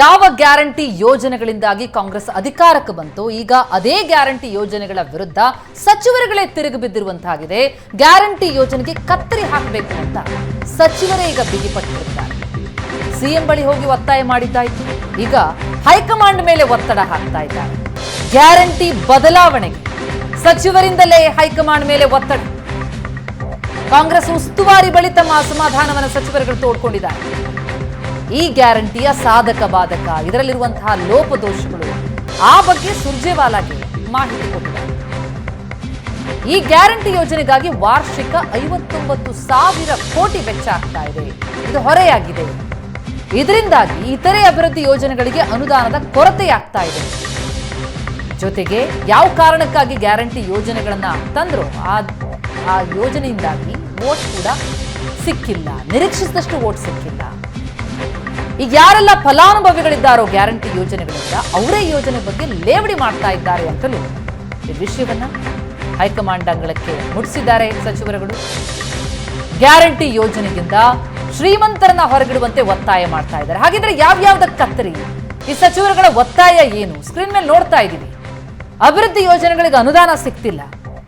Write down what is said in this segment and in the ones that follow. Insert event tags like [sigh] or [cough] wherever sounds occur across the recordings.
ಯಾವ ಗ್ಯಾರಂಟಿ ಯೋಜನೆಗಳಿಂದಾಗಿ ಕಾಂಗ್ರೆಸ್ ಅಧಿಕಾರಕ್ಕೆ ಬಂತು? ಈಗ ಅದೇ ಗ್ಯಾರಂಟಿ ಯೋಜನೆಗಳ ವಿರುದ್ಧ ಸಚಿವರುಗಳೇ ತಿರುಗಿ ಬಿದ್ದಿರುವಂತಾಗಿದೆ. ಗ್ಯಾರಂಟಿ ಯೋಜನೆಗೆ ಕತ್ತರಿ ಹಾಕಬೇಕು ಅಂತ ಸಚಿವರೇ ಈಗ ಬಿಗಿಪಟ್ಟಿರುತ್ತಾರೆ ಸಿಎಂ ಬಳಿ ಹೋಗಿ ಒತ್ತಾಯ ಮಾಡಿದ್ದಾಯಿತು. ಈಗ ಹೈಕಮಾಂಡ್ ಮೇಲೆ ಒತ್ತಡ ಹಾಕ್ತಾ ಇದ್ದಾರೆ. ಗ್ಯಾರಂಟಿ ಬದಲಾವಣೆಗೆ ಸಚಿವರಿಂದಲೇ ಹೈಕಮಾಂಡ್ ಮೇಲೆ ಒತ್ತಡ. ಕಾಂಗ್ರೆಸ್ ಉಸ್ತುವಾರಿ ಬಳಿ ತಮ್ಮ ಅಸಮಾಧಾನವನ್ನು ಸಚಿವರುಗಳು ತೋಡ್ಕೊಂಡಿದ್ದಾರೆ. ಈ ಗ್ಯಾರಂಟಿಯ ಸಾಧಕ ಬಾಧಕ. ಇದರಲ್ಲಿರುವಂತಹ ಲೋಪದೋಷಗಳು. ಆ ಬಗ್ಗೆ ಸುರ್ಜೇವಾಲಾಗೆ ಮಾಹಿತಿ ಕೊಟ್ಟಿದ್ದಾರೆ. ಈ ಗ್ಯಾರಂಟಿ ಯೋಜನೆಗಾಗಿ ವಾರ್ಷಿಕ ಐವತ್ತೊಂಬತ್ತು ಸಾವಿರ ಕೋಟಿ ವೆಚ್ಚ ಆಗ್ತಾ ಇದೆ. ಇದು ಹೊರೆಯಾಗಿದೆ. ಇದರಿಂದಾಗಿ ಇತರೆ ಅಭಿವೃದ್ಧಿ ಯೋಜನೆಗಳಿಗೆ ಅನುದಾನದ ಕೊರತೆಯಾಗ್ತಾ ಇದೆ. ಜೊತೆಗೆ ಯಾವ ಕಾರಣಕ್ಕಾಗಿ ಗ್ಯಾರಂಟಿ ಯೋಜನೆಗಳನ್ನ ತಂದ್ರು ಆ ಆ ಯೋಜನೆಯಿಂದಾಗಿ ವೋಟ್ ಕೂಡ ಸಿಕ್ಕಿಲ್ಲ. ನಿರೀಕ್ಷಿಸಿದಷ್ಟು ವೋಟ್ ಸಿಕ್ಕಿಲ್ಲ. ಈಗ ಯಾರೆಲ್ಲ ಫಲಾನುಭವಿಗಳಿದ್ದಾರೋ ಗ್ಯಾರಂಟಿ ಯೋಜನೆಗಳಿಂದ ಅವರೇ ಯೋಜನೆ ಬಗ್ಗೆ ಲೇವಡಿ ಮಾಡ್ತಾ ಇದ್ದಾರೆ ಅಂತಲೂ ಈ ವಿಷಯವನ್ನ ಹೈಕಮಾಂಡ್ ಅಂಗಳಕ್ಕೆ ಮುಟ್ಟಿಸಿದ್ದಾರೆ ಸಚಿವರುಗಳು. ಗ್ಯಾರಂಟಿ ಯೋಜನೆಯಿಂದ ಶ್ರೀಮಂತರನ್ನ ಹೊರಗಿಡುವಂತೆ ಒತ್ತಾಯ ಮಾಡ್ತಾ ಇದ್ದಾರೆ. ಹಾಗಿದ್ರೆ ಯಾವ್ಯಾವ್ದ ಕತ್ತರಿ? ಈ ಸಚಿವರುಗಳ ಒತ್ತಾಯ ಏನು? ಸ್ಕ್ರೀನ್ ಮೇಲೆ ನೋಡ್ತಾ ಇದ್ದೀವಿ. ಅಭಿವೃದ್ಧಿ ಯೋಜನೆಗಳಿಗೆ ಅನುದಾನ ಸಿಗ್ತಿಲ್ಲ.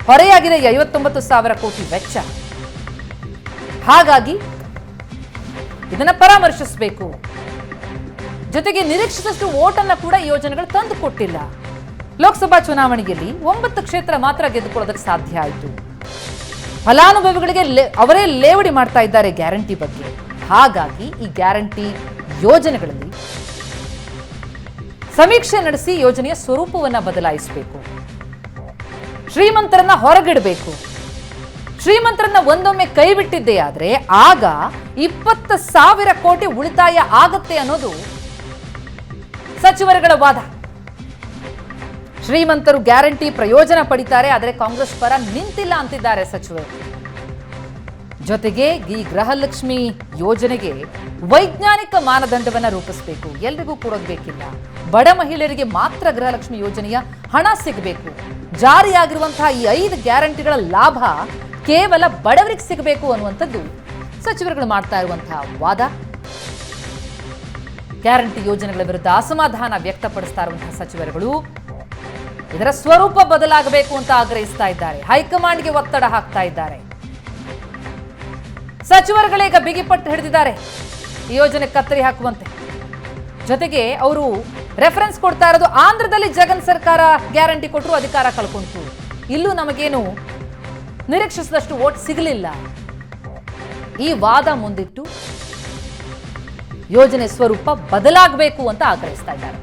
ಹೊರೆಯಾಗಿದೆ ಐವತ್ತೊಂಬತ್ತು ಸಾವಿರ ಕೋಟಿ ವೆಚ್ಚ. ಹಾಗಾಗಿ ಇದನ್ನ ಪರಾಮರ್ಶಿಸಬೇಕು. ಜೊತೆಗೆ ನಿರೀಕ್ಷಿಸಷ್ಟು ಓಟನ್ನ ಕೂಡ ಯೋಜನೆಗಳು ತಂದು ಕೊಟ್ಟಿಲ್ಲ. ಲೋಕಸಭಾ ಚುನಾವಣೆಯಲ್ಲಿ ಒಂಬತ್ತು ಕ್ಷೇತ್ರ ಮಾತ್ರ ಗೆದ್ದುಕೊಳ್ಳೋದಕ್ಕೆ ಸಾಧ್ಯ ಆಯಿತು. ಫಲಾನುಭವಿಗಳಿಗೆ ಅವರೇ ಲೇವಡಿ ಮಾಡ್ತಾ ಇದ್ದಾರೆ ಗ್ಯಾರಂಟಿ ಬಗ್ಗೆ. ಹಾಗಾಗಿ ಈ ಗ್ಯಾರಂಟಿ ಯೋಜನೆಗಳಲ್ಲಿ ಸಮೀಕ್ಷೆ ನಡೆಸಿ ಯೋಜನೆಯ ಸ್ವರೂಪವನ್ನ ಬದಲಾಯಿಸಬೇಕು. ಶ್ರೀಮಂತರನ್ನ ಹೊರಗಿಡಬೇಕು. ಶ್ರೀಮಂತರನ್ನ ಒಂದೊಮ್ಮೆ ಕೈ ಬಿಟ್ಟಿದ್ದೇ ಆದ್ರೆ ಆಗ ಇಪ್ಪತ್ತು ಸಾವಿರ ಕೋಟಿ ಉಳಿತಾಯ ಆಗುತ್ತೆ ಅನ್ನೋದು ಸಚಿವರುಗಳ ವಾದ. ಶ್ರೀಮಂತರು ಗ್ಯಾರಂಟಿ ಪ್ರಯೋಜನ ಪಡಿತಾರೆ, ಆದರೆ ಕಾಂಗ್ರೆಸ್ ಪರ ನಿಂತಿಲ್ಲ ಅಂತಿದ್ದಾರೆ ಸಚಿವರು. ಜೊತೆಗೆ ಈ ಗೃಹಲಕ್ಷ್ಮಿ ಯೋಜನೆಗೆ ವೈಜ್ಞಾನಿಕ ಮಾನದಂಡವನ್ನ ರೂಪಿಸಬೇಕು. ಎಲ್ರಿಗೂ ಕೊಡೋದ್ಬೇಕಿಲ್ಲ ಬಡ ಮಹಿಳೆಯರಿಗೆ ಮಾತ್ರ ಗೃಹಲಕ್ಷ್ಮಿ ಯೋಜನೆಯ ಹಣ ಸಿಗಬೇಕು. ಜಾರಿಯಾಗಿರುವಂತಹ ಈ ಐದು ಗ್ಯಾರಂಟಿಗಳ ಲಾಭ ಕೇವಲ ಬಡವರಿಗೆ ಸಿಗಬೇಕು ಅನ್ನುವಂಥದ್ದು ಸಚಿವರುಗಳು ಮಾಡ್ತಾ ಇರುವಂತಹ ವಾದ. ಗ್ಯಾರಂಟಿ ಯೋಜನೆಗಳ ವಿರುದ್ಧ ಅಸಮಾಧಾನ ವ್ಯಕ್ತಪಡಿಸ್ತಾ ಇರುವಂತಹ ಸಚಿವರುಗಳು. ಇದರ ಸ್ವರೂಪ ಬದಲಾಗಬೇಕು ಅಂತ ಆಗ್ರಹಿಸ್ತಾ ಇದ್ದಾರೆ. ಹೈಕಮಾಂಡ್ಗೆ ಒತ್ತಡ ಹಾಕ್ತಾ ಇದ್ದಾರೆ. ಸಚಿವರುಗಳೀಗ ಬಿಗಿಪಟ್ಟು ಹಿಡಿದಿದ್ದಾರೆ. ಈ ಯೋಜನೆ ಕತ್ತರಿ ಹಾಕುವಂತೆ. ಜೊತೆಗೆ ಅವರು ರೆಫರೆನ್ಸ್ ಕೊಡ್ತಾ ಇರೋದು ಆಂಧ್ರದಲ್ಲಿ ಜಗನ್ ಸರ್ಕಾರ ಗ್ಯಾರಂಟಿ ಕೊಟ್ಟರು, ಅಧಿಕಾರ ಕಳ್ಕೊಂತು ಇಲ್ಲೂ ನಮಗೇನು ನಿರೀಕ್ಷಿಸಿದಷ್ಟು ವೋಟ್ ಸಿಗಲಿಲ್ಲ. ಈ ವಾದ ಮುಂದಿಟ್ಟು ಯೋಜನೆ ಸ್ವರೂಪ ಬದಲಾಗಬೇಕು ಅಂತ ಆಗ್ರಹಿಸ್ತಾ ಇದ್ದಾರೆ.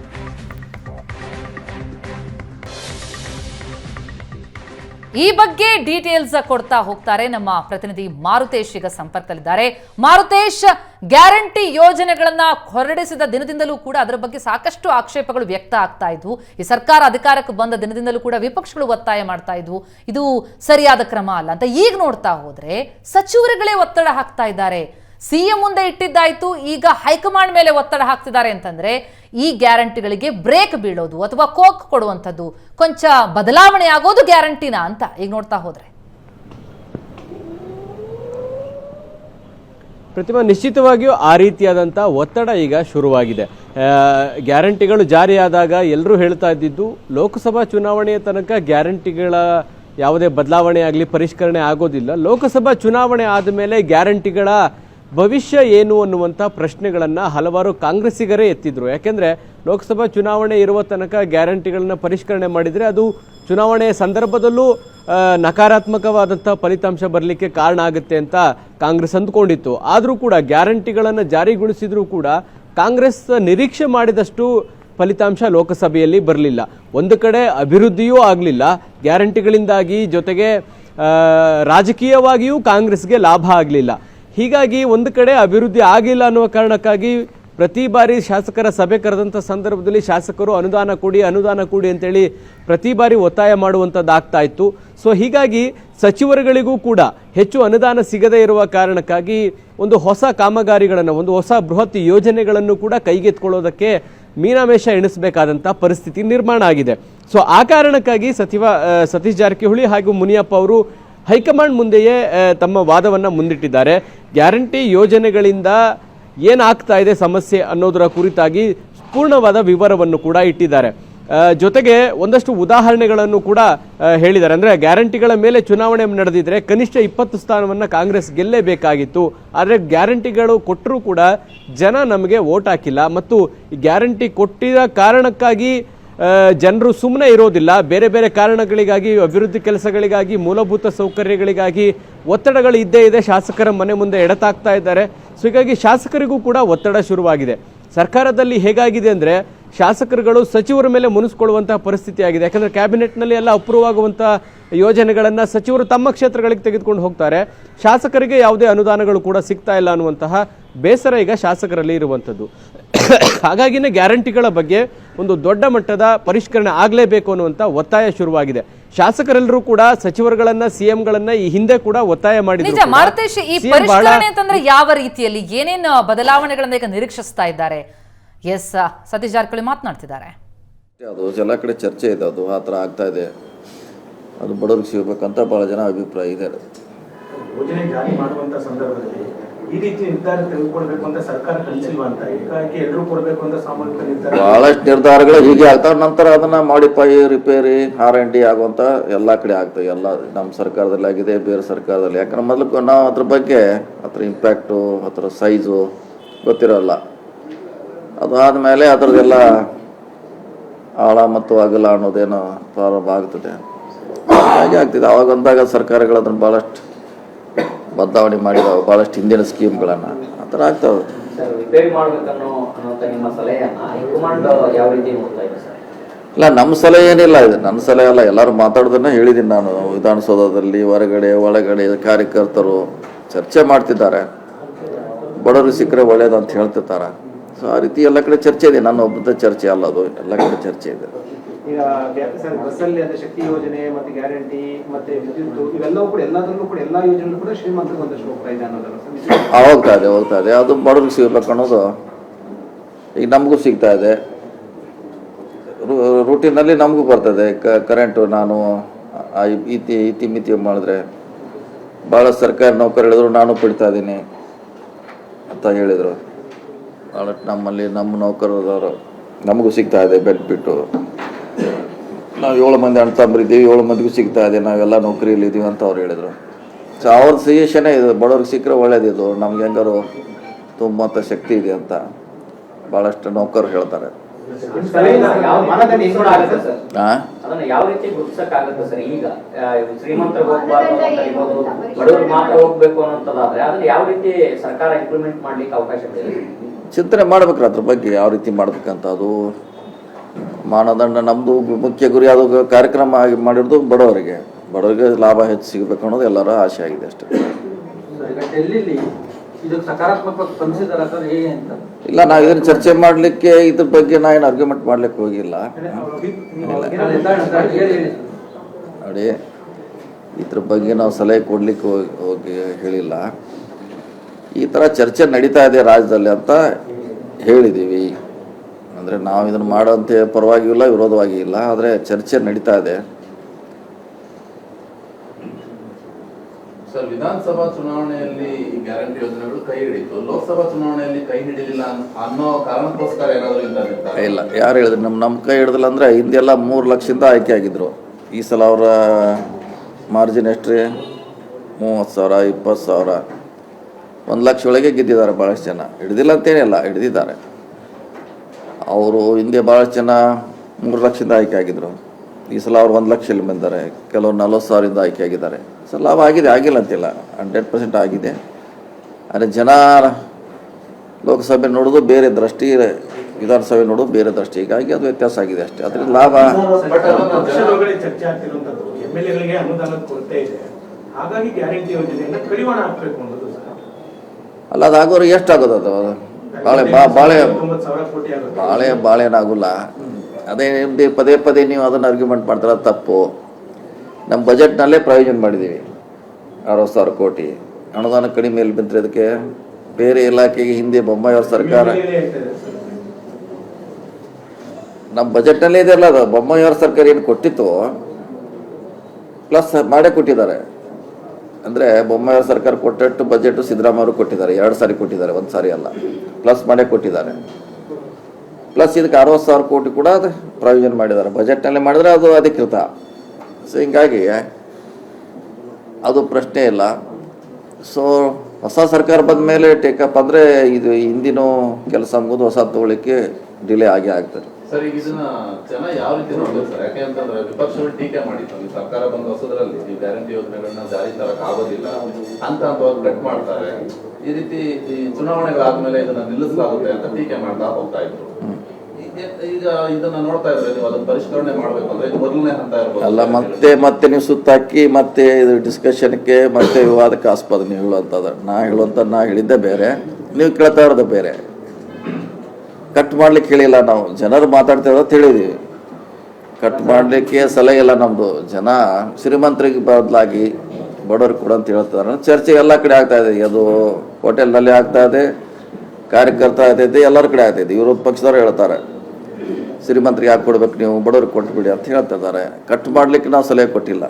ಈ ಬಗ್ಗೆ ಡೀಟೇಲ್ಸ್ ಕೊಡ್ತಾ ಹೋಗ್ತಾರೆ ನಮ್ಮ ಪ್ರತಿನಿಧಿ ಮಾರುತೇಶ್ ಈಗ ಸಂಪರ್ಕದಲ್ಲಿದ್ದಾರೆ. ಮಾರುತೇಶ್, ಗ್ಯಾರಂಟಿ ಯೋಜನೆಗಳನ್ನ ಹೊರಡಿಸಿದ ದಿನದಿಂದಲೂ ಕೂಡ ಅದರ ಬಗ್ಗೆ ಸಾಕಷ್ಟು ಆಕ್ಷೇಪಗಳು ವ್ಯಕ್ತ ಆಗ್ತಾ ಇದ್ವು. ಈ ಸರ್ಕಾರ ಅಧಿಕಾರಕ್ಕೆ ಬಂದ ದಿನದಿಂದಲೂ ಕೂಡ ವಿಪಕ್ಷಗಳು ಒತ್ತಾಯ ಮಾಡ್ತಾ ಇದ್ವು. ಇದು ಸರಿಯಾದ ಕ್ರಮ ಅಲ್ಲ ಅಂತ ಈಗ ನೋಡ್ತಾ ಹೋದ್ರೆ ಸಚಿವರುಗಳೇ ಒತ್ತಡ ಹಾಕ್ತಾ ಇದ್ದಾರೆ. ಸಿಎಂ ಮುಂದೆ ಇಟ್ಟಿದ್ದಾಯ್ತು, ಈಗ ಹೈಕಮಾಂಡ್ ಮೇಲೆ ಒತ್ತಡ ಹಾಕ್ತಿದ್ದಾರೆ ಅಂತಂದ್ರೆ ಈ ಗ್ಯಾರಂಟಿಗಳಿಗೆ ಬ್ರೇಕ್ ಬೀಳೋದು ಅಥವಾ ಕೋಕ್ ಕೊಡುವಂಥದ್ದು ಕೊಂಚ ಬದಲಾವಣೆ ಆಗೋದು ಗ್ಯಾರಂಟಿನಾ ಅಂತ ಈಗ ನೋಡ್ತಾ ಹೋದ್ರೆ. ಪ್ರತಿಮಾ, ನಿಶ್ಚಿತವಾಗಿಯೂ ಆ ರೀತಿಯಾದಂಥ ಒತ್ತಡ ಈಗ ಶುರುವಾಗಿದೆ. ಗ್ಯಾರಂಟಿಗಳು ಜಾರಿಯಾದಾಗ ಎಲ್ಲರೂ ಹೇಳ್ತಾ ಇದ್ದಿದ್ದು, ಲೋಕಸಭಾ ಚುನಾವಣೆಯ ತನಕ ಗ್ಯಾರಂಟಿಗಳ ಯಾವುದೇ ಬದಲಾವಣೆ ಆಗಲಿ, ಪರಿಷ್ಕರಣೆ ಆಗೋದಿಲ್ಲ. ಲೋಕಸಭಾ ಚುನಾವಣೆ ಆದಮೇಲೆ ಗ್ಯಾರಂಟಿಗಳ ಭವಿಷ್ಯ ಏನು ಅನ್ನುವಂಥ ಪ್ರಶ್ನೆಗಳನ್ನು ಹಲವಾರು ಕಾಂಗ್ರೆಸ್ಸಿಗರೇ ಎತ್ತಿದ್ರು. ಯಾಕೆಂದರೆ ಲೋಕಸಭಾ ಚುನಾವಣೆ ಇರುವ ತನಕ ಗ್ಯಾರಂಟಿಗಳನ್ನು ಪರಿಷ್ಕರಣೆ ಮಾಡಿದರೆ ಅದು ಚುನಾವಣೆಯ ಸಂದರ್ಭದಲ್ಲೂ ನಕಾರಾತ್ಮಕವಾದಂಥ ಫಲಿತಾಂಶ ಬರಲಿಕ್ಕೆ ಕಾರಣ ಆಗುತ್ತೆ ಅಂತ ಕಾಂಗ್ರೆಸ್ ಅಂದ್ಕೊಂಡಿತ್ತು. ಆದರೂ ಕೂಡ ಗ್ಯಾರಂಟಿಗಳನ್ನು ಜಾರಿಗೊಳಿಸಿದರೂ ಕೂಡ ಕಾಂಗ್ರೆಸ್ ನಿರೀಕ್ಷೆ ಮಾಡಿದಷ್ಟು ಫಲಿತಾಂಶ ಲೋಕಸಭೆಯಲ್ಲಿ ಬರಲಿಲ್ಲ. ಒಂದು ಕಡೆ ಅಭಿವೃದ್ಧಿಯೂ ಆಗಲಿಲ್ಲ. ಗ್ಯಾರಂಟಿಗಳಿಂದಾಗಿ ಜೊತೆಗೆ ರಾಜಕೀಯವಾಗಿಯೂ ಕಾಂಗ್ರೆಸ್ಗೆ ಲಾಭ ಆಗಲಿಲ್ಲ. ಹೀಗಾಗಿ ಒಂದು ಕಡೆ ಅಭಿವೃದ್ಧಿ ಆಗಿಲ್ಲ ಅನ್ನುವ ಕಾರಣಕ್ಕಾಗಿ ಪ್ರತಿ ಬಾರಿ ಶಾಸಕರ ಸಭೆ ಕರೆದಂಥ ಸಂದರ್ಭದಲ್ಲಿ ಶಾಸಕರು ಅನುದಾನ ಕೊಡಿ ಅನುದಾನ ಕೊಡಿ ಅಂತೇಳಿ ಪ್ರತಿ ಬಾರಿ ಒತ್ತಾಯ ಮಾಡುವಂಥದ್ದು ಆಗ್ತಾ ಇತ್ತು. ಸೊ ಹೀಗಾಗಿ ಸಚಿವರುಗಳಿಗೂ ಕೂಡ ಹೆಚ್ಚು ಅನುದಾನ ಸಿಗದೇ ಇರುವ ಕಾರಣಕ್ಕಾಗಿ ಒಂದು ಹೊಸ ಕಾಮಗಾರಿಗಳನ್ನು, ಒಂದು ಹೊಸ ಬೃಹತ್ ಯೋಜನೆಗಳನ್ನು ಕೂಡ ಕೈಗೆತ್ಕೊಳ್ಳೋದಕ್ಕೆ ಮೀನಾಮೇಷ ಎಣಿಸಬೇಕಾದಂಥ ಪರಿಸ್ಥಿತಿ ನಿರ್ಮಾಣ ಆಗಿದೆ. ಸೊ ಆ ಕಾರಣಕ್ಕಾಗಿ ಸಚಿವ ಸತೀಶ್ ಜಾರಕಿಹೊಳಿ ಹಾಗೂ ಮುನಿಯಪ್ಪ ಅವರು ಹೈಕಮಾಂಡ್ ಮುಂದೆಯೇ ತಮ್ಮ ವಾದವನ್ನು ಮುಂದಿಟ್ಟಿದ್ದಾರೆ. ಗ್ಯಾರಂಟಿ ಯೋಜನೆಗಳಿಂದ ಏನಾಗ್ತಾ ಇದೆ ಸಮಸ್ಯೆ ಅನ್ನೋದರ ಕುರಿತಾಗಿ ಪೂರ್ಣವಾದ ವಿವರವನ್ನು ಕೂಡ ಇಟ್ಟಿದ್ದಾರೆ. ಜೊತೆಗೆ ಒಂದಷ್ಟು ಉದಾಹರಣೆಗಳನ್ನು ಕೂಡ ಹೇಳಿದ್ದಾರೆ. ಅಂದರೆ ಗ್ಯಾರಂಟಿಗಳ ಮೇಲೆ ಚುನಾವಣೆ ನಡೆದಿದ್ರೆ ಕನಿಷ್ಠ ಇಪ್ಪತ್ತು ಸ್ಥಾನವನ್ನು ಕಾಂಗ್ರೆಸ್ ಗೆಲ್ಲೇಬೇಕಾಗಿತ್ತು. ಆದರೆ ಗ್ಯಾರಂಟಿಗಳು ಕೊಟ್ಟರೂ ಕೂಡ ಜನ ನಮಗೆ ವೋಟ್ ಹಾಕಿಲ್ಲ. ಮತ್ತು ಗ್ಯಾರಂಟಿ ಕೊಟ್ಟಿದ ಕಾರಣಕ್ಕಾಗಿ ಜನರು ಸುಮ್ಮನೆ ಇರೋದಿಲ್ಲ. ಬೇರೆ ಬೇರೆ ಕಾರಣಗಳಿಗಾಗಿ, ಅಭಿವೃದ್ಧಿ ಕೆಲಸಗಳಿಗಾಗಿ, ಮೂಲಭೂತ ಸೌಕರ್ಯಗಳಿಗಾಗಿ ಒತ್ತಡಗಳು ಇದ್ದೇ ಇದೆ. ಶಾಸಕರ ಮನೆ ಮುಂದೆ ಎಡತಾಗ್ತಾ ಇದ್ದಾರೆ. ಸೊ ಹೀಗಾಗಿ ಶಾಸಕರಿಗೂ ಕೂಡ ಒತ್ತಡ ಶುರುವಾಗಿದೆ. ಸರ್ಕಾರದಲ್ಲಿ ಹೇಗಾಗಿದೆ ಅಂದರೆ, ಶಾಸಕರುಗಳು ಸಚಿವರ ಮೇಲೆ ಮುನಿಸ್ಕೊಳ್ಳುವಂತಹ ಪರಿಸ್ಥಿತಿ ಆಗಿದೆ ಯಾಕಂದರೆ ಕ್ಯಾಬಿನೆಟ್ನಲ್ಲಿ ಎಲ್ಲ ಅಪ್ರೂವ್ ಆಗುವಂಥ ಯೋಜನೆಗಳನ್ನು ಸಚಿವರು ತಮ್ಮ ಕ್ಷೇತ್ರಗಳಿಗೆ ತೆಗೆದುಕೊಂಡು ಹೋಗ್ತಾರೆ. ಶಾಸಕರಿಗೆ ಯಾವುದೇ ಅನುದಾನಗಳು ಕೂಡ ಸಿಗ್ತಾ ಇಲ್ಲ ಅನ್ನುವಂತಹ ಬೇಸರ ಈಗ ಶಾಸಕರಲ್ಲಿ ಇರುವಂಥದ್ದು. [coughs] ಹಾಗಾಗಿನೇ ಗ್ಯಾರಂಟಿಗಳ ಬಗ್ಗೆ ಒಂದು ದೊಡ್ಡ ಮಟ್ಟದ ಪರಿಷ್ಕರಣೆ ಆಗಲೇಬೇಕು ಅನ್ನುವಂಥ ಒತ್ತಾಯ ಶುರುವಾಗಿದೆ. ಶಾಸಕರೆಲ್ಲರೂ ಕೂಡ ಸಚಿವರುಗಳನ್ನ ಸಿಎಂಗಳನ್ನ ಈ ಹಿಂದೆ ಕೂಡ ಒತ್ತಾಯ ಮಾಡಿದ್ರು ನಿಜ ಕೂಡ. ಮಾರುತೇಶ್ ಈ CM ಪರಿಷ್ಕರಣೆ ಅಂತಂದ್ರೆ ಯಾವ ರೀತಿಯಲ್ಲಿ ಏನೇನು ಬದಲಾವಣೆಗಳನ್ನ ಈಗ ನಿರೀಕ್ಷಿಸ್ತಾ ಇದ್ದಾರೆ? ಎಸ್ ಸತೀಶ್ ಜಾರಕಿಹೊಳಿ ಮಾತನಾಡ್ತಿದ್ದಾರೆ. ಅದು ಎಲ್ಲ ಕಡೆ ಚರ್ಚೆ ಇದೆ ಅದು ಆ ಥರ ಆಗ್ತಾ ಇದೆ. ಅದು ಬಡವ್ರಿಗೆ ಸಿಗಬೇಕಂತ ಭಾಳ ಜನ ಅಭಿಪ್ರಾಯ ಇದೆ. ಈ ರೀತಿ ನಿರ್ಧಾರ ತೆಗೆದುಕೊಳ್ಬೇಕು ಅಂತ ಸರ್ಕಾರ ಕಲಿಸಿಲ್ವಾ ಅಂತ? ಏಕಾಏಕಿ ಎಲ್ಲರೂ ಅಂತ ಭಾಳಷ್ಟು ನಿರ್ಧಾರಗಳು ಹೀಗೆ ಆಗ್ತಾವೆ ನಂತರ ಅದನ್ನ modify repair R and D ಆಗುವಂತ ಎಲ್ಲ ಕಡೆ ಆಗ್ತವೆ ಎಲ್ಲ ನಮ್ಮ ಸರ್ಕಾರದಲ್ಲಿ ಆಗಿದೆ, ಬೇರೆ ಸರ್ಕಾರದಲ್ಲಿ. ಯಾಕಂದ್ರೆ ಮೊದಲು ನಾವು ಅದ್ರ ಬಗ್ಗೆ ಅದ್ರ ಇಂಪ್ಯಾಕ್ಟು ಅದ್ರ ಸೈಜು ಗೊತ್ತಿರೋಲ್ಲ. ಅದು ಆದಮೇಲೆ ಅದರದ್ದೆಲ್ಲ ಆಳ ಮತ್ತು ಅಗಲ ಅನ್ನೋದೇನೋ ಪ್ರಾರಂಭ ಆಗ್ತದೆ. ಹಾಗೆ ಆಗ್ತಿದೆ. ಅವಾಗ ಅಂದಾಗ ಸರ್ಕಾರಗಳು ಅದನ್ನು ಭಾಳಷ್ಟು ಬದಲಾವಣೆ ಮಾಡಿದಾವೆ ಭಾಳಷ್ಟು ಹಿಂದಿನ ಸ್ಕೀಮ್ಗಳನ್ನು. ಆ ಥರ ಆಗ್ತಾವೆ ಇಲ್ಲ ನಮ್ಮ ಸಲಹೆ ಏನಿಲ್ಲ ಇದು ನನ್ನ ಸಲಹೆ ಅಲ್ಲ. ಎಲ್ಲರೂ ಮಾತಾಡೋದನ್ನ ಹೇಳಿದ್ದೀನಿ ನಾನು. ವಿಧಾನಸೌಧದಲ್ಲಿ ಹೊರಗಡೆ ಒಳಗಡೆ ಕಾರ್ಯಕರ್ತರು ಚರ್ಚೆ ಮಾಡ್ತಿದ್ದಾರೆ. ಬಡವರು ಸಿಕ್ಕರೆ ಒಳ್ಳೇದು ಅಂತ ಹೇಳ್ತಿರ್ತಾರೆ. ಸೊ ಆ ರೀತಿ ಎಲ್ಲ ಕಡೆ ಚರ್ಚೆ ಇದೆ. ನನ್ನ ಒಬ್ಬದ ಚರ್ಚೆ ಅಲ್ಲ ಅದು. ಎಲ್ಲ ಕಡೆ ಚರ್ಚೆ ಇದೆ. ಈಗ ಸರ್ ಬಸ್ಸಲ್ಲಿ ಅದೇ ಶಕ್ತಿ ಯೋಜನೆ ಮತ್ತೆ ಗ್ಯಾರಂಟಿ ಮತ್ತೆ ವಿದ್ಯುತ್ ಇವೆಲ್ಲವೂ ಕೂಡ ಎಲ್ಲದರಲ್ಲೂ ಕೂಡ ಎಲ್ಲಾ ಯೋಜನೆಗಳು ಕೂಡ ಶ್ರೀಮಂತರಿಗೆ ಒಂದಷ್ಟು ಹೋಗ್ತಾ ಇದೆ ಅನ್ನೋದಲ್ಲ ಹೋಗ್ತಾ ಇದೆ ಹೋಗ್ತಾ ಇದೆ. ಅದು ಬಡವ್ರಿಗೆ ಸಿಗಬೇಕು ಅನ್ನೋದು ಈಗ ನಮಗೂ ಸಿಗ್ತಾ ಇದೆ. ರೂಟೀನಲ್ಲಿ ನಮಗೂ ಬರ್ತದೆ. ಕರೆಂಟು ನಾನು ಇತಿ ಇತಿ ಮಿತಿ ಮಾಡಿದ್ರೆ ಭಾಳ ಸರ್ಕಾರಿ ನೌಕರಿ ಹೇಳಿದ್ರು ನಾನು ಪಡಿತಾ ಇದ್ದೀನಿ ಅಂತ ಹೇಳಿದರು. ಭಾಳ ನಮ್ಮಲ್ಲಿ ನಮ್ಮ ನೌಕರದವರು ನಮಗೂ ಸಿಗ್ತಾ ಇದೆ ಬೆನಿಫಿಟ್ಟು ನಾವು ಏಳು ಮಂದಿ ಅಣ್ಣ ತಮ್ಮರಿದ್ದೀವಿ ಏಳು ಮಂದಿಗೂ ಸಿಗ್ತಾ ಇದೆ ನಾವೆಲ್ಲ ನೌಕರಿಯಲ್ಲಿ ಇದ್ದೀವಿ ಅಂತ ಅವ್ರು ಹೇಳಿದರು. ಸೊ ಅವ್ರ ಸಜೆಷನೇ ಇದು ಬಡವ್ರಿಗೆ ಸಿಕ್ಕರೆ ಒಳ್ಳೇದಿದು ನಮ್ಗೆ ಹೆಂಗಾರು ತುಂಬಂಥ ಶಕ್ತಿ ಇದೆ ಅಂತ ಭಾಳಷ್ಟು ನೌಕರು ಹೇಳ್ತಾರೆ. ಚಿಂತನೆ ಮಾಡ್ಬೇಕ್ರಿ ಅದ್ರ ಬಗ್ಗೆ ಯಾವ ರೀತಿ ಮಾಡ್ಬೇಕಂತ ಅದು. ಮಾನದಂಡ ನಮ್ಮದು ಮುಖ್ಯ ಗುರಿ ಅದು ಕಾರ್ಯಕ್ರಮ ಆಗಿ ಮಾಡಿರೋದು ಬಡವರಿಗೆ. ಬಡವರಿಗೆ ಲಾಭ ಹೆಚ್ಚು ಸಿಗಬೇಕು ಅನ್ನೋದು ಎಲ್ಲರ ಆಸೆ ಆಗಿದೆ ಅಷ್ಟೇ. ಇಲ್ಲ ನಾವು ಇದನ್ನ ಚರ್ಚೆ ಮಾಡಲಿಕ್ಕೆ ಇದ್ರ ಬಗ್ಗೆ ನಾ ಏನು ಆರ್ಗ್ಯುಮೆಂಟ್ ಮಾಡ್ಲಿಕ್ಕೆ ಹೋಗಿಲ್ಲ. ನೋಡಿ ಇದ್ರ ಬಗ್ಗೆ ನಾವು ಸಲಹೆ ಕೊಡ್ಲಿಕ್ಕೆ ಹೋಗಿ ಹೋಗಿ ಹೇಳಿಲ್ಲ. ಈ ಥರ ಚರ್ಚೆ ನಡೀತಾ ಇದೆ ರಾಜ್ಯದಲ್ಲಿ ಅಂತ ಹೇಳಿದ್ದೀವಿ ಅಂದರೆ ನಾವು ಇದನ್ನು ಮಾಡೋಂತೆ ಪರವಾಗಿಯೂ ಇಲ್ಲ ವಿರೋಧವಾಗಿ ಇಲ್ಲ ಆದರೆ ಚರ್ಚೆ ನಡೀತಾ ಇದೆ. ಸರ್ ವಿಧಾನಸಭಾ ಚುನಾವಣೆಯಲ್ಲಿ ಗ್ಯಾರಂಟಿ ಯೋಜನೆಗಳು ಕೈ ಹಿಡಿತು ಲೋಕಸಭಾ ಚುನಾವಣೆಯಲ್ಲಿ ಕೈ ಹಿಡಿಲಿಲ್ಲ ಅನ್ನೋ ಕಾರಣಕ್ಕೋಸ್ಕರ ಏನಾದರೂ ಇಲ್ಲ ಯಾರು ಹೇಳಿದ್ರು? ನಮ್ಮ ನಮ್ಮ ಕೈ ಹಿಡಿದಿಲ್ಲ ಅಂದರೆ ಹಿಂದೆಲ್ಲ ಮೂರು ಲಕ್ಷದಿಂದ ಆಯ್ಕೆ ಆಗಿದ್ರು. ಈ ಸಲ ಅವರ ಮಾರ್ಜಿನ್ ಎಷ್ಟು ರೀ? ಮೂವತ್ತು ಸಾವಿರ ಇಪ್ಪತ್ತು ಸಾವಿರ. ಒಂದು ಲಕ್ಷ ಒಳಗೆ ಗೆದ್ದಿದ್ದಾರೆ ಭಾಳಷ್ಟು ಜನ. ಹಿಡ್ದಿಲ್ಲ ಅಂತೇನಿಲ್ಲ ಹಿಡ್ದಿದ್ದಾರೆ. ಅವರು ಹಿಂದೆ ಭಾಳ ಜನ ಮೂರು ಲಕ್ಷದಿಂದ ಆಯ್ಕೆ ಆಗಿದ್ರು. ಈ ಸಲ ಅವ್ರು ಒಂದು ಲಕ್ಷದಲ್ಲಿ ಬಂದಿದ್ದಾರೆ. ಕೆಲವರು ನಲ್ವತ್ತು ಸಾವಿರದಿಂದ ಆಯ್ಕೆ ಆಗಿದ್ದಾರೆ. ಸೊ ಲಾಭ ಆಗಿದೆ ಆಗಿಲ್ಲ ಅಂತಿಲ್ಲ. ಹಂಡ್ರೆಡ್ ಪರ್ಸೆಂಟ್ ಆಗಿದೆ. ಆದರೆ ಜನ ಲೋಕಸಭೆ ನೋಡೋದು ಬೇರೆ ದೃಷ್ಟಿ ವಿಧಾನಸಭೆ ನೋಡೋದು ಬೇರೆ ದೃಷ್ಟಿ. ಹೀಗಾಗಿ ಅದು ವ್ಯತ್ಯಾಸ ಆಗಿದೆ ಅಷ್ಟೇ. ಅದರಿಂದ ಲಾಭ ಸರ್. ಅಲ್ಲ ಅದಾಗೋರು ಎಷ್ಟಾಗೋದು ಅದು? ಬಾಳೆ ಬಾ- ಬಾಳೆ ಬಾಳೆ ಬಾಳೆನಾಗುಲ್ಲ. ಅದೇ ನಿಮ್ದು ಪದೇ ಪದೇ ನೀವು ಅದನ್ನು ಆರ್ಗ್ಯುಮೆಂಟ್ ಮಾಡ್ತಾರ ತಪ್ಪು. ನಮ್ಮ ಬಜೆಟ್ನಲ್ಲೇ ಪ್ರಯೋಜನ ಮಾಡಿದ್ದೀವಿ ಅರವತ್ತು ಸಾವಿರ ಕೋಟಿ. ಅನುದಾನ ಕಡಿಮೆ ಎಲ್ಲಿ ಬಿದ್ದರೆ ಅದಕ್ಕೆ? ಬೇರೆ ಇಲಾಖೆಗೆ ಹಿಂದೆ ಬೊಮ್ಮಾಯಿಯವ್ರ ಸರ್ಕಾರ. ನಮ್ಮ ಬಜೆಟ್ನಲ್ಲೇ ಇದೆಯಲ್ಲ ಅದು. ಬೊಮ್ಮಾಯಿಯವ್ರ ಸರ್ಕಾರ ಏನು ಕೊಟ್ಟಿತ್ತು? ಪ್ಲಸ್ ಮಾಡೇ ಕೊಟ್ಟಿದ್ದಾರೆ. ಅಂದರೆ ಬೊಮ್ಮಾಯಿ ಸರ್ಕಾರ ಕೊಟ್ಟಟ್ಟು ಬಜೆಟ್ ಸಿದ್ದರಾಮಯ್ಯ ಅವರು ಕೊಟ್ಟಿದ್ದಾರೆ. ಎರಡು ಸಾರಿ ಕೊಟ್ಟಿದ್ದಾರೆ. ಒಂದು ಸಾರಿ ಅಲ್ಲ. ಪ್ಲಸ್ ಮಾಡೇ ಕೊಟ್ಟಿದ್ದಾರೆ. ಪ್ಲಸ್ ಇದಕ್ಕೆ ಅರವತ್ತು ಸಾವಿರ ಕೋಟಿ ಕೂಡ ಅದು ಪ್ರಾವಿಷನ್ ಮಾಡಿದ್ದಾರೆ. ಬಜೆಟ್ನಲ್ಲಿ ಮಾಡಿದರೆ ಅದು ಅಧಿಕೃತ. ಸೊ ಹಿಂಗಾಗಿ ಅದು ಪ್ರಶ್ನೆ ಇಲ್ಲ. ಸೊ ಹೊಸ ಸರ್ಕಾರ ಬಂದ ಮೇಲೆ ಟೇಕಪ್ ಅಂದರೆ ಇದು ಹಿಂದಿನ ಕೆಲಸ ಮುಗಿದು ಹೊಸ ತಗೊಳ್ಳಿಕ್ಕೆ ಡಿಲೇ ಆಗೇ ಆಗ್ತದೆ. ಸರ್, ಈಗ ಇದನ್ನ ಜನ ಯಾವ ರೀತಿ ನೋಡ್ಬೇಕು ಸರ್? ಯಾಕೆ ಅಂತಂದ್ರೆ ವಿಪಕ್ಷಗಳು ಟೀಕೆ ಮಾಡಿತ್ತು ಈ ಸರ್ಕಾರ ಬಂದು ಹೊಸದ್ರಲ್ಲಿ ಈ ಗ್ಯಾರಂಟಿ ಯೋಜನೆಗಳನ್ನ ಜಾರಿ ತರಕ್ ಆಗೋದಿಲ್ಲ ಅಂತ ಅಂತವಾಗಿ ಕಟ್ ಮಾಡ್ತಾರೆ. ಈ ರೀತಿ ಈ ಚುನಾವಣೆಗಳಾದ್ಮೇಲೆ ಇದನ್ನ ನಿಲ್ಲಿಸಲಾಗುತ್ತೆ ಅಂತ ಟೀಕೆ ಮಾಡ್ತಾ ಹೋಗ್ತಾ ಇದ್ರು. ಈಗ- ಇದನ್ನ ನೋಡ್ತಾ ನೀವು ಪರಿಷ್ಕರಣೆ ಮಾಡಬೇಕು ಮೊದಲನೇ ಇರ್ಬೋದು. ಅಲ್ಲ, ಮತ್ತೆ ಮತ್ತೆ ನೀವು ಸುತ್ತಾಕಿ, ಮತ್ತೆ ಇದು ಡಿಸ್ಕಷನ್ಗೆ ಮತ್ತೆ ವಿವಾದಕ್ಕೆ ಆಸ್ಪದ ನೀವು ಹೇಳುವಂಥದ್ದು. ನಾ ಹೇಳುವಂಥ ನಾ ಹೇಳಿದ್ದೆ ಬೇರೆ. ನೀವು ಕೇಳ್ತಾ ಇರೋದು ಬೇರೆ. ಕಟ್ ಮಾಡ್ಲಿಕ್ಕೆ ಹೇಳಿಲ್ಲ ನಾವು. ಜನರು ಮಾತಾಡ್ತೇವೆ ಅಂತ ಹೇಳಿದೀವಿ ಕಟ್ ಮಾಡಲಿಕ್ಕೆ ಸಲಹೆ ಇಲ್ಲ ನಮ್ಮದು ಜನ ಶ್ರೀಮಂತರಿಗೆ ಬದಲಾಗಿ ಬಡವ್ರಿಗೆ ಕೂಡ ಅಂತ ಹೇಳ್ತಾರೆ. ಚರ್ಚೆ ಎಲ್ಲ ಕಡೆ ಆಗ್ತಾ ಇದೆ. ಅದು ಹೋಟೆಲ್ನಲ್ಲಿ ಆಗ್ತಾ ಇದೆ ಕಾರ್ಯಕರ್ತ ಆಗ್ತೈತೆ ಎಲ್ಲರ ಕಡೆ ಆಗ್ತೈತೆ ವಿರೋಧ ಪಕ್ಷದವ್ರು ಹೇಳ್ತಾರೆ. ಶ್ರೀಮಂತರಿಗೆ ಯಾಕೆ ಕೊಡ್ಬೇಕು ನೀವು ಬಡವ್ರಿಗೆ ಕೊಟ್ಬಿಡಿ ಅಂತ ಹೇಳ್ತಾ ಇದ್ದಾರೆ. ಕಟ್ ಮಾಡ್ಲಿಕ್ಕೆ ನಾವು ಸಲಹೆ ಕೊಟ್ಟಿಲ್ಲ.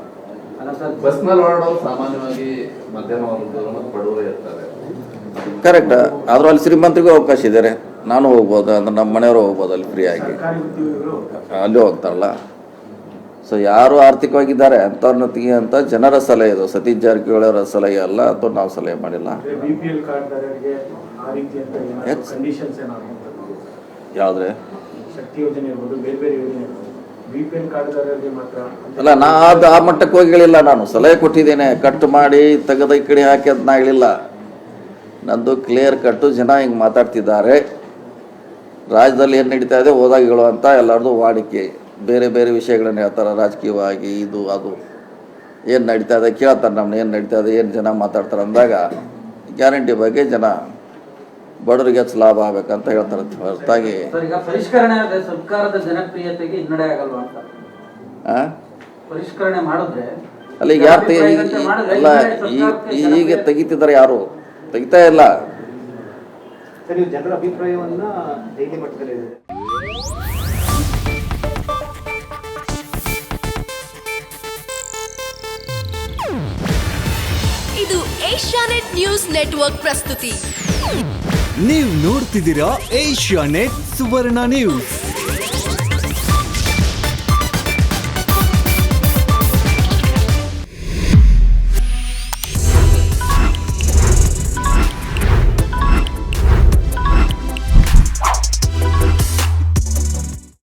ಕರೆಕ್ಟ್. ಆದ್ರೂ ಅಲ್ಲಿ ಶ್ರೀಮಂತರಿಗೂ ಅವಕಾಶ ಇದೆ ನಾನು ಹೋಗ್ಬೋದು ಅಂದ್ರೆ ನಮ್ಮ ಮನೆಯವರು ಹೋಗ್ಬೋದು ಅಲ್ಲಿ ಫ್ರೀಯಾಗಿ ಅಲ್ಲಿ ಹೋಗ್ತಾರಲ್ಲ ಸೊ ಯಾರು ಆರ್ಥಿಕವಾಗಿದ್ದಾರೆ ಅಂಥವ್ರನ್ನ ಅಂತ ಜನರ ಸಲಹೆ ಇದು. ಸತೀಶ್ ಜಾರಕಿಹೊಳಿ ಅವರ ಸಲಹೆ ಅಲ್ಲ ಅಥವಾ ನಾವು ಸಲಹೆ ಮಾಡಿಲ್ಲ. ಯಾವ್ದ್ರೆ? ಅಲ್ಲ ನಾ ಅದು ಆ ಮಟ್ಟಕ್ಕೆ ಹೋಗಿ ಹೇಳಿಲ್ಲ ನಾನು. ಸಲಹೆ ಕೊಟ್ಟಿದ್ದೇನೆ. ಕಟ್ ಮಾಡಿ ತೆಗೆದ ಈ ಕಡೆ ಹಾಕಿ ಅಂತ ನಾ ಹೇಳಿಲ್ಲ ನಂದು ಕ್ಲಿಯರ್ ಕಟ್ಟು ಜನ ಹಿಂಗೆ ಮಾತಾಡ್ತಿದ್ದಾರೆ. ರಾಜ್ಯದಲ್ಲಿ ಏನು ನಡೀತಾ ಇದೆ ಹೋದಾಗ ಅಂತ ಎಲ್ಲರದು ವಾಡಿಕೆ. ಬೇರೆ ಬೇರೆ ವಿಷಯಗಳನ್ನು ಹೇಳ್ತಾರೆ ರಾಜಕೀಯವಾಗಿ ಇದು ಅದು. ಏನು ನಡೀತಾ ಇದೆ ಕೇಳ್ತಾರೆ ನಮ್ಮನ್ನ ಏನು ನಡೀತಾ ಇದೆ ಏನು ಜನ ಮಾತಾಡ್ತಾರೆ ಅಂದಾಗ ಗ್ಯಾರಂಟಿ ಬಗ್ಗೆ ಜನ ಬಡವರಿಗೆ ಹೆಚ್ಚು ಲಾಭ ಆಗ್ಬೇಕಂತ ಹೇಳ್ತಾರೆ. ಹೊರತಾಗಿ ಸರ್ ಈಗ ಪರಿಷ್ಕರಣೆ ಆದ್ರೆ ಸರ್ಕಾರದ ಜನಪ್ರಿಯತೆಗೆ ಹಿನ್ನಡೆ ಆಗಲ್ವಾ ಅಂತ? ಆ? ಪರಿಷ್ಕರಣೆ ಮಾಡಿದ್ರೆ ಅಲ್ಲ ಈಗ ಯಾರು ತೆಗಿ ಈಗ ತೆಗಿತಿದ್ದಾರೆ ಯಾರು? ತೆಗಿತಾ ಇಲ್ಲ. ಸರ್ ನೀವು ಜನರ ಅಭಿಪ್ರಾಯವನ್ನ ಡೈಲಿ ಮಟ್ಟದಲ್ಲಿ ಇದೆ ಇದು ಏಷ್ಯಾನೆಟ್ ನ್ಯೂಸ್ ನೆಟ್ವರ್ಕ್ ಪ್ರಸ್ತುತಿ. ನೀವು ನೋಡ್ತಿದ್ದೀರಾ ಏಷ್ಯಾ ನೆಟ್ ಸುವರ್ಣ ನ್ಯೂಸ್.